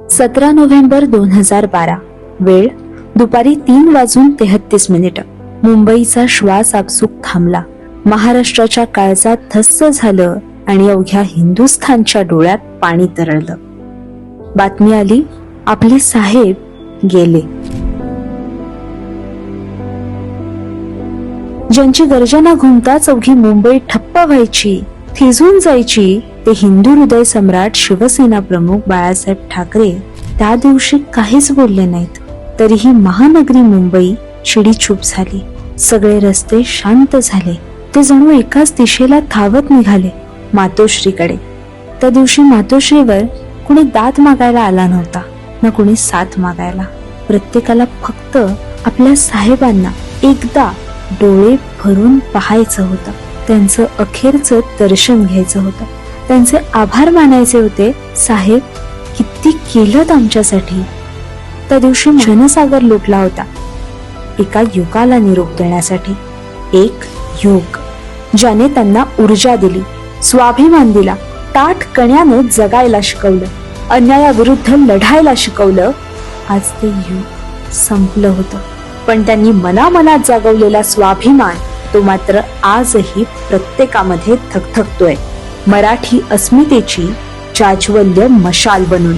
सतरा नोव्हेंबर दोन हजार बारा. वेळ दुपारी तीन वाजून तेहतीस मिनिट. मुंबईचा श्वास आपसूक थांबला. महाराष्ट्राच्या काळजात थस्स झालं आणि अवघ्या हिंदुस्थानच्या डोळ्यात पाणी तरळलं. बातमी आली आपले साहेब गेले. ज्यांची गर्जना घुमताच अवघी मुंबई ठप्प व्हायची थिजून जायची ते हिंदू हृदय सम्राट शिवसेना प्रमुख बाळासाहेब ठाकरे त्या दिवशी काहीच बोलले नाहीत. तरीही महानगरी मुंबई चिडीचूप झाली. सगळे रस्ते शांत झाले. ते जणू एकाच दिशेला थावत निघाले मातोश्रीकडे. त्या दिवशी मातोश्रीवर कुणी दात मागायला आला नव्हता ना कुणी साथ मागायला. प्रत्येकाला फक्त आपल्या साहेबांना एकदा डोळे भरून पाहायचं होतं. त्यांचं अखेरचं दर्शन घ्यायचं होतं. त्यांचे आभार मानायचे होते साहेब किती केलं आमच्यासाठी. त्या दिवशी जनसागर लुटला होता एका युगाला निरोप देण्यासाठी. एक युग ज्याने त्यांना ऊर्जा दिली स्वाभिमान दिला ताट कण्याने जगायला शिकवलं अन्यायाविरुद्ध लढायला शिकवलं. आज ते युग संपलं होतं पण त्यांनी मनामनात जागवलेला स्वाभिमान तो मात्र आजही प्रत्येकामध्ये थकथकतोय. मराठी अस्मितेची जाज्वल्य मशाल बनून.